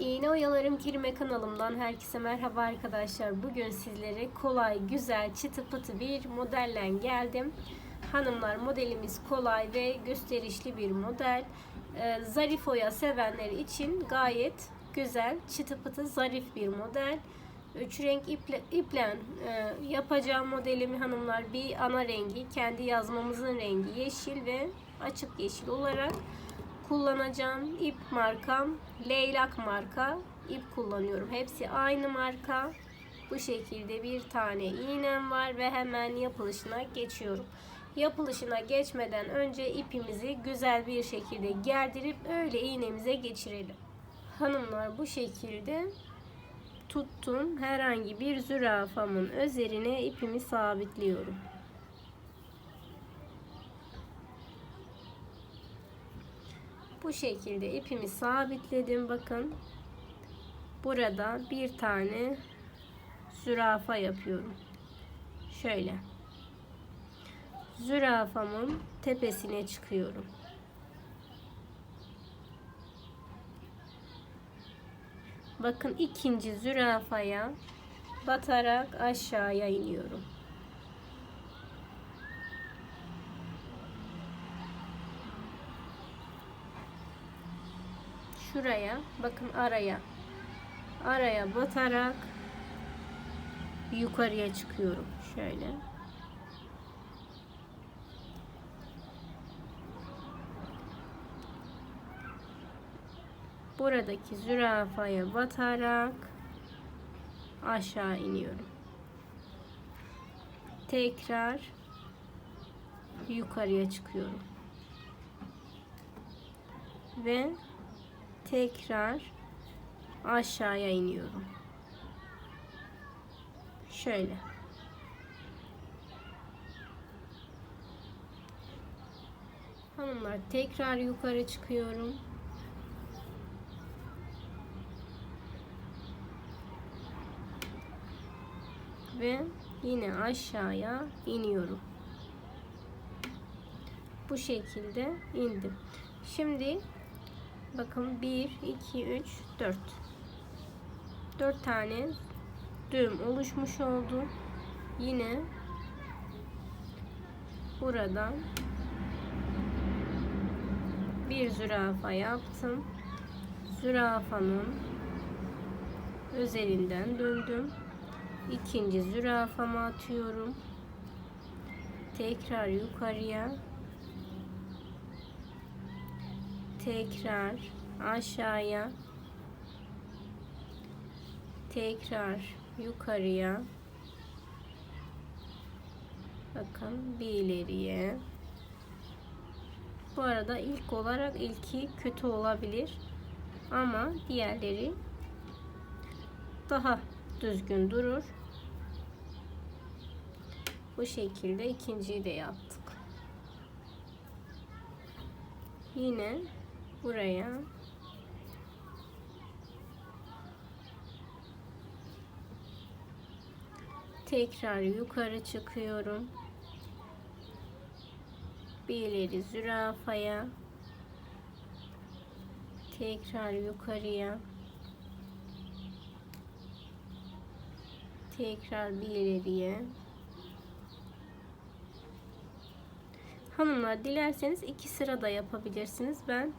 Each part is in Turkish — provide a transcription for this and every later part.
İğne Oyalarım Kirme kanalımdan herkese merhaba arkadaşlar. Bugün sizlere kolay, güzel, çıtı pıtı bir modelle geldim. Hanımlar modelimiz kolay ve gösterişli bir model. Ee, zarif oya sevenler için gayet güzel, çıtı pıtı zarif bir model. Üç renk iple, iplen e, yapacağım modelimi hanımlar bir ana rengi, kendi yazmamızın rengi yeşil ve açık yeşil olarak kullanacağım ip markam Leylak marka ip kullanıyorum. Hepsi aynı marka. Bu şekilde bir tane iğnem var ve hemen yapılışına geçiyorum. Yapılışına geçmeden önce ipimizi güzel bir şekilde gerdirip öyle iğnemize geçirelim. Hanımlar bu şekilde tuttum. Herhangi bir zürafamın üzerine ipimi sabitliyorum. Bu şekilde ipimi sabitledim. Bakın. Burada bir tane zürafa yapıyorum. Şöyle. Zürafamın tepesine çıkıyorum. Bakın ikinci zürafaya batarak aşağıya iniyorum. Şuraya bakın araya. Araya batarak yukarıya çıkıyorum şöyle. Buradaki zürafaya batarak aşağı iniyorum. Tekrar yukarıya çıkıyorum. Ve tekrar aşağıya iniyorum. Şöyle. Hanımlar tekrar yukarı çıkıyorum. Ve yine aşağıya iniyorum. Bu şekilde indim. Şimdi Bakın 1, 2, 3, 4. 4 tane düğüm oluşmuş oldu. Yine buradan bir zürafa yaptım. Zürafanın üzerinden döndüm. İkinci zürafamı atıyorum. Tekrar yukarıya tekrar aşağıya. Tekrar yukarıya. Bakın bir ileriye. Bu arada ilk olarak ilki kötü olabilir. Ama diğerleri daha düzgün durur. Bu şekilde ikinciyi de yaptık. Yine buraya. Tekrar yukarı çıkıyorum. Bir ileri zürafaya. Tekrar yukarıya. Tekrar bir ileriye. Hanımlar dilerseniz iki sıra da yapabilirsiniz. Ben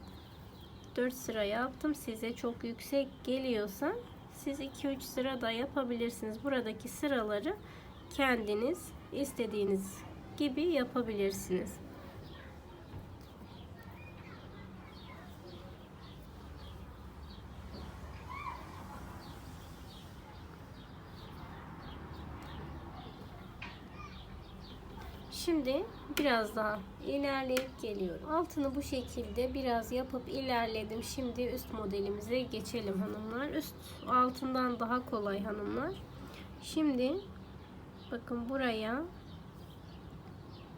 4 sıra yaptım. Size çok yüksek geliyorsa siz 2-3 sıra da yapabilirsiniz. Buradaki sıraları kendiniz istediğiniz gibi yapabilirsiniz. Şimdi biraz daha ilerleyip geliyorum. Altını bu şekilde biraz yapıp ilerledim. Şimdi üst modelimize geçelim hanımlar. Üst altından daha kolay hanımlar. Şimdi bakın buraya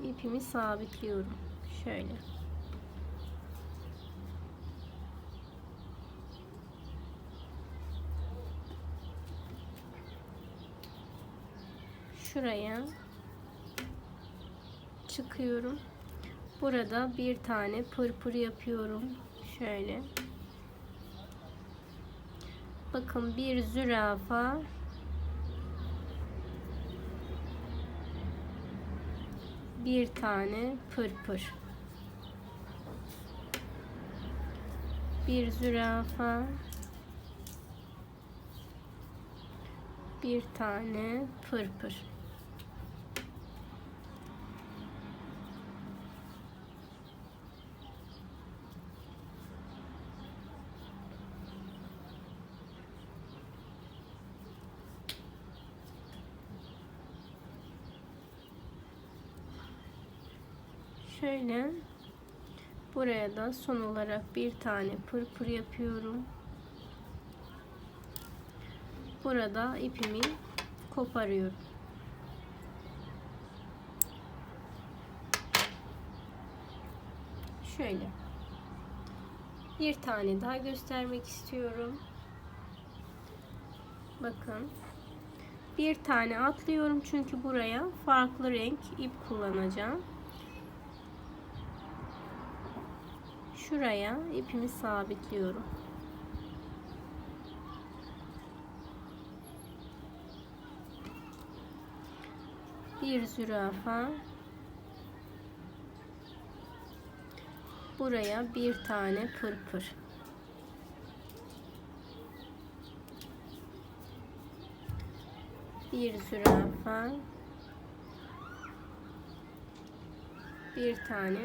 ipimi sabitliyorum. Şöyle. Şuraya çıkıyorum. Burada bir tane pırpır yapıyorum. Şöyle. Bakın bir zürafa bir tane pırpır. Bir zürafa bir tane pırpır. Şöyle buraya da son olarak bir tane pırpır yapıyorum. Burada ipimi koparıyorum. Şöyle. Bir tane daha göstermek istiyorum. Bakın. Bir tane atlıyorum çünkü buraya farklı renk ip kullanacağım. Şuraya ipimi sabitliyorum. bir zürafa. Buraya bir tane pırpır. Bir zürafa. Bir tane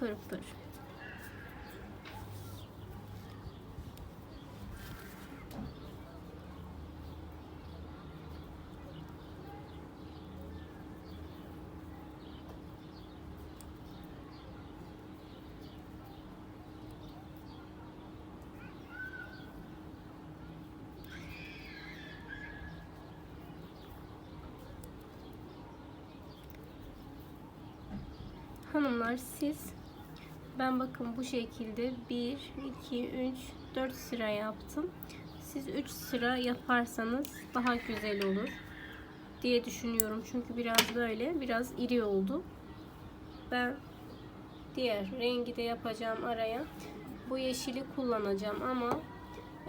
pırpır Hanımlar siz ben bakın bu şekilde 1 2 3 4 sıra yaptım. Siz 3 sıra yaparsanız daha güzel olur diye düşünüyorum. Çünkü biraz böyle biraz iri oldu. Ben diğer rengi de yapacağım araya. Bu yeşili kullanacağım ama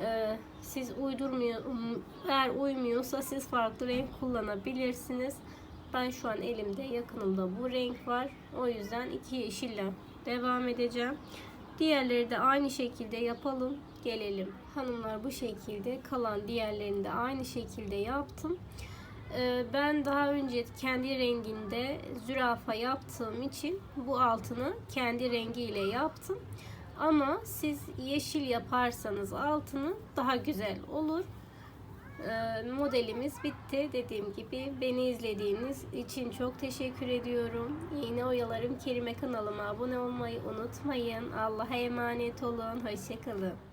e, siz uydurmuyor eğer uymuyorsa siz farklı renk kullanabilirsiniz. Ben şu an elimde yakınımda bu renk var. O yüzden iki yeşille devam edeceğim. Diğerleri de aynı şekilde yapalım. Gelelim. Hanımlar bu şekilde kalan diğerlerini de aynı şekilde yaptım. Ee, ben daha önce kendi renginde zürafa yaptığım için bu altını kendi rengiyle yaptım. Ama siz yeşil yaparsanız altını daha güzel olur. Ee, modelimiz bitti. Dediğim gibi beni izlediğiniz için çok teşekkür ediyorum. Yine oyalarım Kerime kanalıma abone olmayı unutmayın. Allah'a emanet olun. Hoşçakalın.